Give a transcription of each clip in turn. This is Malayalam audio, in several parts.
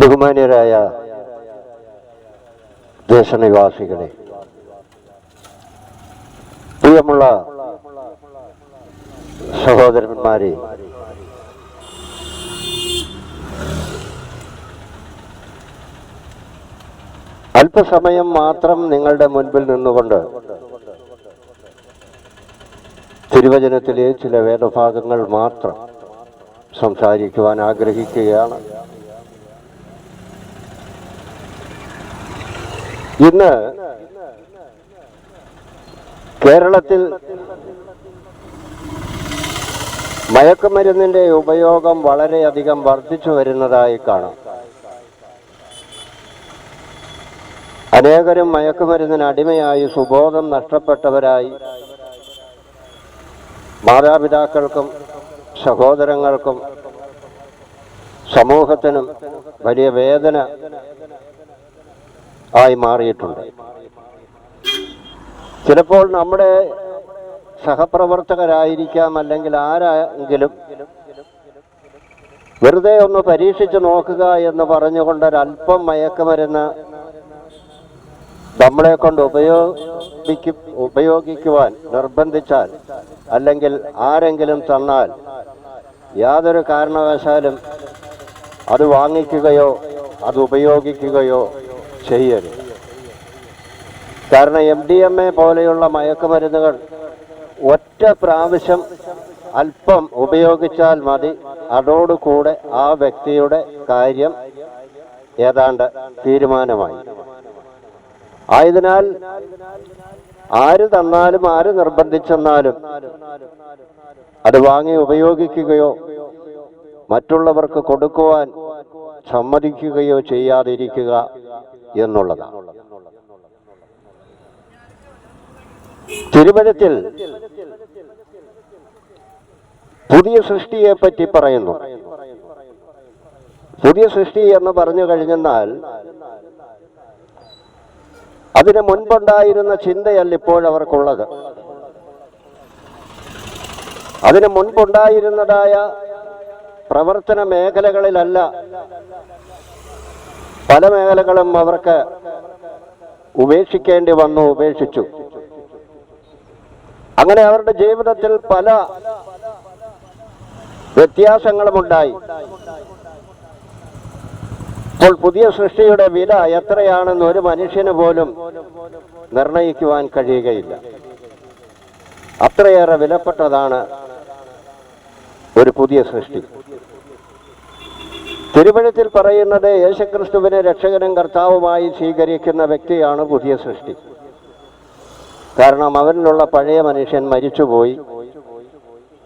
ബഹുമാന്യരായ ദേശനിവാസികളെ പ്രിയമുള്ള സഹോദരന്മാരെ അല്പസമയം മാത്രം നിങ്ങളുടെ മുൻപിൽ നിന്നുകൊണ്ട് തിരുവചനത്തിലെ ചില വേദഭാഗങ്ങൾ മാത്രം സംസാരിക്കുവാൻ ആഗ്രഹിക്കുകയാണ്. ഇന്ന് കേരളത്തിൽ മയക്കുമരുന്നിന്റെ ഉപയോഗം വളരെയധികം വർദ്ധിച്ചു വരുന്നതായി കാണാം. അനേകരും മയക്കുമരുന്നിന് അടിമയായി സുബോധം നഷ്ടപ്പെട്ടവരായി. മാതാപിതാക്കൾക്കും സഹോദരങ്ങൾക്കും സമൂഹത്തിനും വലിയ വേദന ആയി മാറിയിട്ടുണ്ട്. ചിലപ്പോൾ നമ്മുടെ സഹപ്രവർത്തകരായിരിക്കാം അല്ലെങ്കിൽ ആരെങ്കിലും വെറുതെ ഒന്ന് പരീക്ഷിച്ച് നോക്കുക എന്ന് പറഞ്ഞുകൊണ്ട് ഒരല്പം മയക്കുമരുന്ന് നമ്മളെ കൊണ്ട് ഉപയോഗിക്കും ഉപയോഗിക്കുവാൻ നിർബന്ധിച്ചാൽ അല്ലെങ്കിൽ ആരെങ്കിലും തന്നാൽ യാതൊരു കാരണവശാലും അത് വാങ്ങിക്കുകയോ അത് ഉപയോഗിക്കുകയോ ചെയ്യരുത്. കാരണം എം ഡി എം എ പോലെയുള്ള മയക്കുമരുന്നുകൾ ഒറ്റ പ്രാവശ്യം അല്പം ഉപയോഗിച്ചാൽ മതി. അതോടുകൂടെ ആ വ്യക്തിയുടെ കാര്യം ഏതാണ്ട് തീരുമാനമായി. ആയതിനാൽ ആര് തന്നാലും ആര് നിർബന്ധിച്ചെന്നാലും അത് വാങ്ങി ഉപയോഗിക്കുകയോ മറ്റുള്ളവർക്ക് കൊടുക്കുവാൻ സമ്മതിക്കുകയോ ചെയ്യാതിരിക്കുക എന്നുള്ളതാണ്. തിരുവനത്തിൽ പുതിയ സൃഷ്ടിയെ പറ്റി പറയുന്നു. പുതിയ സൃഷ്ടി എന്ന് പറഞ്ഞു കഴിഞ്ഞെന്നാൽ അതിന് മുൻപുണ്ടായിരുന്ന ചിന്തയല്ല ഇപ്പോഴവർക്കുള്ളത്. അതിന് മുൻപുണ്ടായിരുന്നതായ പ്രവർത്തന മേഖലകളിലല്ല പല മേഖലകളും അവർക്ക് ഉപേക്ഷിക്കേണ്ടി വന്നു ഉപേക്ഷിച്ചു. അങ്ങനെ അവരുടെ ജീവിതത്തിൽ പല വ്യത്യാസങ്ങളുമുണ്ടായി. ഇപ്പോൾ പുതിയ സൃഷ്ടിയുടെ വില എത്രയാണെന്ന് ഒരു മനുഷ്യന് പോലും നിർണയിക്കുവാൻ കഴിയുകയില്ല. അത്രയേറെ വിലപ്പെട്ടതാണ് ഒരു പുതിയ സൃഷ്ടി. തിരുവഴുത്തിൽ പറയുന്നത് യേശുക്രിസ്തുവിനെ രക്ഷകനും കർത്താവുമായി സ്വീകരിക്കുന്ന വ്യക്തിയാണ് പുതിയ സൃഷ്ടി. കാരണം അവനിലുള്ള പഴയ മനുഷ്യൻ മരിച്ചുപോയി.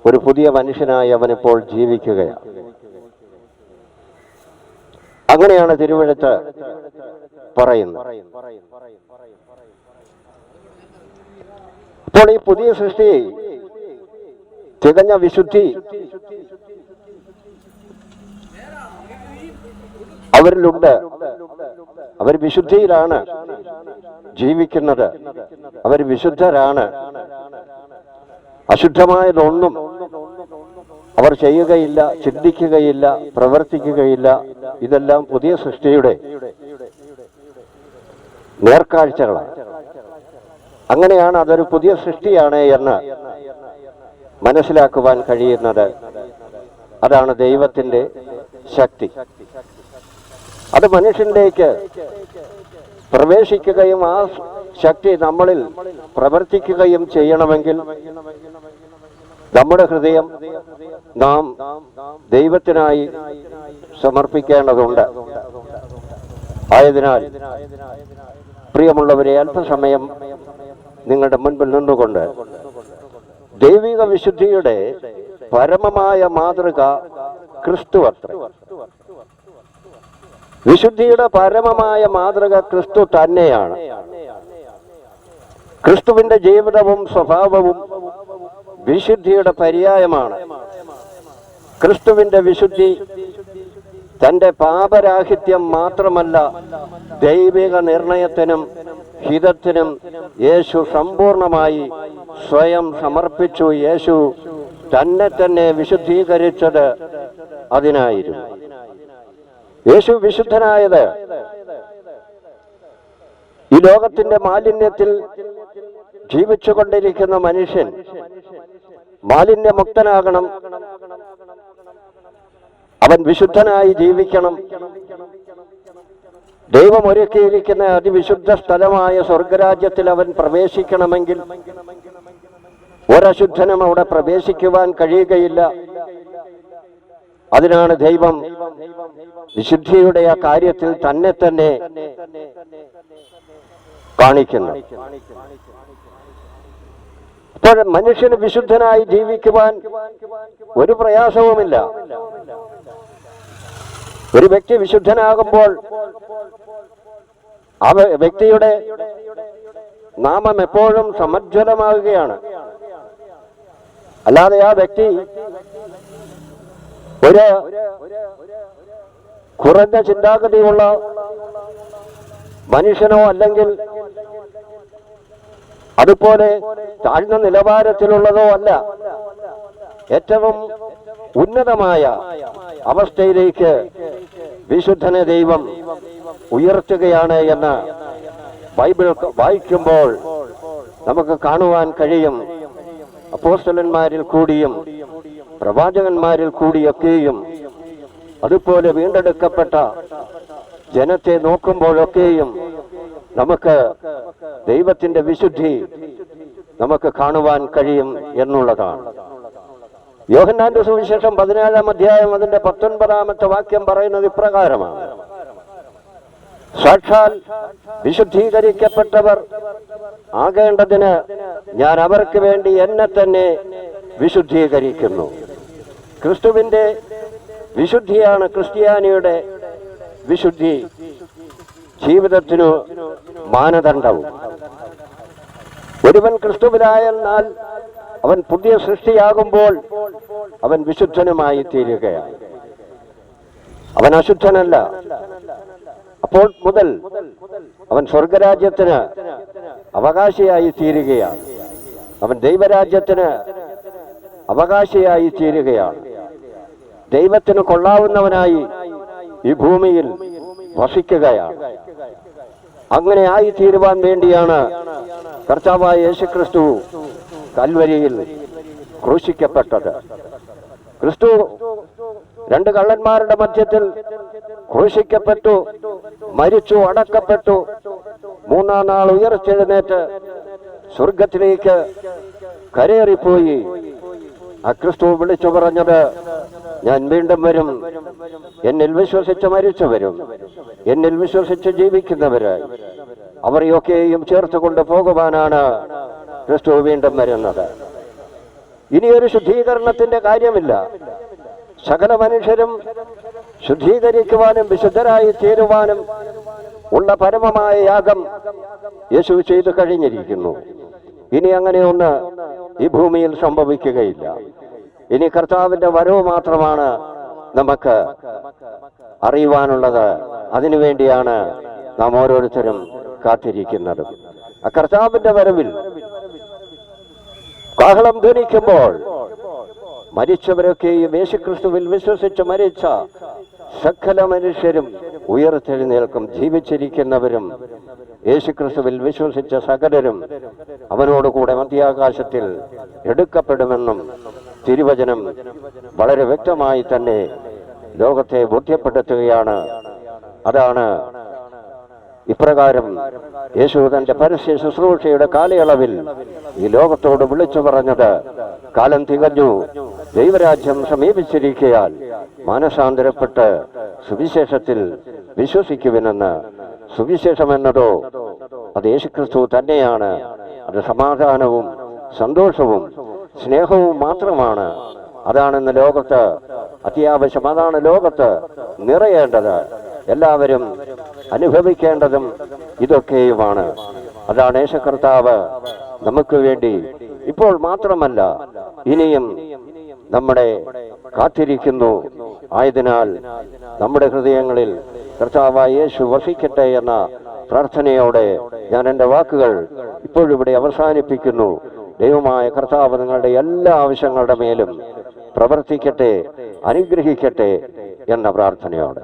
ഒരു പുതിയ മനുഷ്യനായി അവനിപ്പോൾ ജീവിക്കുകയാണ്. അങ്ങനെയാണ് തിരുവഴുത്ത് പറയുന്നത്. അപ്പോൾ ഈ പുതിയ സൃഷ്ടി തികഞ്ഞ വിശുദ്ധി അവരിലുണ്ട്. അവർ വിശുദ്ധിയിലാണ് ജീവിക്കുന്നത്. അവർ വിശുദ്ധരാണ്. അശുദ്ധമായതൊന്നും അവർ ചെയ്യുകയില്ല ചിന്തിക്കുകയില്ല പ്രവർത്തിക്കുകയില്ല. ഇതെല്ലാം പുതിയ സൃഷ്ടിയുടെ നേർക്കാഴ്ചകളാണ്. അങ്ങനെയാണ് അതൊരു പുതിയ സൃഷ്ടിയാണ് എന്ന് മനസ്സിലാക്കുവാൻ കഴിയുന്നത്. അതാണ് ദൈവത്തിന്റെ ശക്തി. അത് മനുഷ്യനിലേക്ക് പ്രവേശിക്കുകയും ആ ശക്തി നമ്മളിൽ പ്രവർത്തിക്കുകയും ചെയ്യണമെങ്കിൽ നമ്മുടെ ഹൃദയം നാം ദൈവത്തിനായി സമർപ്പിക്കേണ്ടതുണ്ട്. ആയതിനാൽ പ്രിയമുള്ളവരെ അല്പസമയം നിങ്ങളുടെ മുൻപിൽ നിന്നുകൊണ്ട് ദൈവിക വിശുദ്ധിയുടെ പരമമായ മാതൃക ക്രിസ്തു അത്രേ വിശുദ്ധിയുടെ പരമമായ മാതൃക ക്രിസ്തു തന്നെയാണ്. ക്രിസ്തുവിന്റെ ജീവിതവും സ്വഭാവവും വിശുദ്ധിയുടെ പര്യായമാണ്. ക്രിസ്തുവിന്റെ വിശുദ്ധി തന്റെ പാപരാഹിത്യം മാത്രമല്ല ദൈവിക നിർണയത്തിനും ഹിതത്തിനും യേശു സമ്പൂർണമായി സ്വയം സമർപ്പിച്ചു. യേശു തന്നെ തന്നെ വിശുദ്ധീകരിച്ചത് അതിനായിരുന്നു. യേശു വിശുദ്ധനായത്. ഈ ലോകത്തിന്റെ മാലിന്യത്തിൽ ജീവിച്ചുകൊണ്ടിരിക്കുന്ന മനുഷ്യൻ മാലിന്യമുക്തനാകണം. അവൻ വിശുദ്ധനായി ജീവിക്കണം. ദൈവം ഒരുക്കിയിരിക്കുന്ന അതിവിശുദ്ധ സ്ഥലമായ സ്വർഗരാജ്യത്തിൽ അവൻ പ്രവേശിക്കണമെങ്കിൽ ഒരശുദ്ധനും അവിടെ പ്രവേശിക്കുവാൻ കഴിയുകയില്ല. അതിനാണ് ദൈവം വിശുദ്ധിയുടെ ആ കാര്യത്തിൽ തന്നെ തന്നെ കാണിക്കുന്നു. അപ്പോൾ മനുഷ്യന് വിശുദ്ധനായി ജീവിക്കുവാൻ ഒരു പ്രയാസവുമില്ല. ഒരു വ്യക്തി വിശുദ്ധനാകുമ്പോൾ ആ വ്യക്തിയുടെ നാമം എപ്പോഴും സമജ്വലമാകുകയാണ്. അല്ലാതെ ആ വ്യക്തി ഒരു കുറഞ്ഞ ചിന്താഗതിയുള്ള മനുഷ്യനോ അല്ലെങ്കിൽ അതുപോലെ താഴ്ന്ന നിലവാരത്തിലുള്ളതോ അല്ല. ഏറ്റവും ഉന്നതമായ അവസ്ഥയിലേക്ക് വിശുദ്ധനെ ദൈവം ഉയർത്തുകയാണ് എന്ന് ബൈബിൾ വായിക്കുമ്പോൾ നമുക്ക് കാണുവാൻ കഴിയും. അപ്പോസ്റ്റലന്മാരിൽ കൂടിയും പ്രവാചകന്മാരിൽ കൂടിയൊക്കെയും അതുപോലെ വീണ്ടെടുക്കപ്പെട്ട ജനത്തെ നോക്കുമ്പോഴൊക്കെയും നമുക്ക് ദൈവത്തിന്റെ വിശുദ്ധി നമുക്ക് കാണുവാൻ കഴിയും എന്നുള്ളതാണ്. യോഹന്നാന്റെ സുവിശേഷം പതിനേഴാം അധ്യായം അതിന്റെ പത്തൊൻപതാമത്തെ വാക്യം പറയുന്നത് ഇപ്രകാരമാണ്. സാക്ഷാൽ വിശുദ്ധീകരിക്കപ്പെട്ടവർ ആകേണ്ടതിന് ഞാൻ അവർക്ക് വേണ്ടി എന്നെ തന്നെ വിശുദ്ധീകരിക്കുന്നു. ക്രിസ്തുവിന്റെ വിശുദ്ധിയാണ് ക്രിസ്ത്യാനിയുടെ വിശുദ്ധി. ജീവിതത്തിനു മാനദണ്ഡവും. ഒരുവൻ ക്രിസ്തുവിലായെന്നാൽ അവൻ പുതിയ സൃഷ്ടിയാകുമ്പോൾ അവൻ വിശുദ്ധനുമായി തീരുകയാണ്. അവൻ അശുദ്ധനല്ല. അപ്പോൾ മുതൽ അവൻ സ്വർഗരാജ്യത്തിന് അവകാശിയായി തീരുകയാണ്. അവൻ ദൈവരാജ്യത്തിന് അവകാശിയായി തീരുകയാണ്. ദൈവത്തിന് കൊള്ളാവുന്നവനായി ഈ ഭൂമിയിൽ വസിക്കുകയാണ്. അങ്ങനെ ആയി തീരുവാൻ വേണ്ടിയാണ് കർത്താവായ യേശുക്രിസ്തു കൽവരിയിൽ ക്രൂശിക്കപ്പെട്ടത്. ക്രിസ്തു രണ്ട് കള്ളന്മാരുടെ മധ്യത്തിൽ ക്രൂശിക്കപ്പെട്ടു മരിച്ചു അടക്കപ്പെട്ടു. മൂന്നാം നാൾ ഉയർച്ചെഴുന്നേറ്റ് സ്വർഗത്തിലേക്ക് കരേറിപ്പോയി ക്രിസ്തു വിളിച്ചു പറഞ്ഞത് ഞാൻ വീണ്ടും വരും. എന്നിൽ വിശ്വസിച്ച് മരിച്ചു വരും. എന്നിൽ വിശ്വസിച്ച് ജീവിക്കുന്നവര് അവരെയൊക്കെയും ചേർത്ത് കൊണ്ട് പോകുവാനാണ് ക്രിസ്തു വീണ്ടും വരുന്നത്. ഇനിയൊരു ശുദ്ധീകരണത്തിന്റെ കാര്യമില്ല. സകല മനുഷ്യരും ശുദ്ധീകരിക്കുവാനും വിശുദ്ധരായി തീരുവാനും ഉള്ള പരമമായ യാഗം യേശു ചെയ്തു കഴിഞ്ഞിരിക്കുന്നു. ഇനി അങ്ങനെ ഒന്ന് ഈ ഭൂമിയിൽ സംഭവിക്കുകയില്ല. ഇനി കർത്താവിന്റെ വരവ് മാത്രമാണ് നമുക്ക് അറിയുവാനുള്ളത്. അതിനുവേണ്ടിയാണ് നാം ഓരോരുത്തരും കാത്തിരിക്കുന്നത്. ആ കർത്താവിന്റെ വരവിൽ കാഹളം ധ്വനിക്കുമ്പോൾ മരിച്ചവരൊക്കെയും യേശുക്രിസ്തുവിൽ വിശ്വസിച്ച് മരിച്ച സകല മനുഷ്യരും ഉയർത്തെഴുന്നേൽക്കും ജീവിച്ചിരിക്കുന്നവരും യേശുക്രിസ്തുവിൽ വിശ്വസിച്ച സകലരും അവനോടുകൂടെ മധ്യാകാശത്തിൽ എടുക്കപ്പെടുമെന്നും തിരുവചനം വളരെ വ്യക്തമായി തന്നെ ലോകത്തെ ബോധ്യപ്പെടുത്തുകയാണ്. അതാണ് ഇപ്രകാരം യേശു തന്റെ പരസ്യ ശുശ്രൂഷയുടെ കാലയളവിൽ ഈ ലോകത്തോട് വിളിച്ചു പറഞ്ഞത്. കാലം തികഞ്ഞു. ദൈവരാജ്യം സമീപിച്ചിരിക്കയാൽ മാനസാന്തരപ്പെട്ട് സുവിശേഷത്തിൽ വിശ്വസിക്കുവിനെന്ന്. സുവിശേഷം എന്നതോ അത് യേശുക്രിസ്തു തന്നെയാണ്. അത് സമാധാനവും സന്തോഷവും സ്നേഹവും മാത്രമാണ്. അതാണ് ഇന്ന് ലോകത്ത് അത്യാവശ്യം. അതാണ് ലോകത്ത് നിറയേണ്ടത്. എല്ലാവരും അനുഭവിക്കേണ്ടതും ഇതൊക്കെയുമാണ്. അതാണ് യേശുകർത്താവ് നമുക്ക് വേണ്ടി ഇപ്പോൾ മാത്രമല്ല ഇനിയും നമ്മുടെ കാത്തിരിക്കുന്നു. ആയതിനാൽ നമ്മുടെ ഹൃദയങ്ങളിൽ കർത്താവായ യേശു വസിക്കട്ടെ എന്ന പ്രാർത്ഥനയോടെ ഞാൻ എന്റെ വാക്കുകൾ ഇപ്പോഴിവിടെ അവസാനിപ്പിക്കുന്നു. ദൈവമായ കർത്താവ് നിങ്ങളുടെ എല്ലാ ആവശ്യങ്ങളുടെ മേലും പ്രവർത്തിക്കട്ടെ അനുഗ്രഹിക്കട്ടെ എന്ന പ്രാർത്ഥനയോടെ.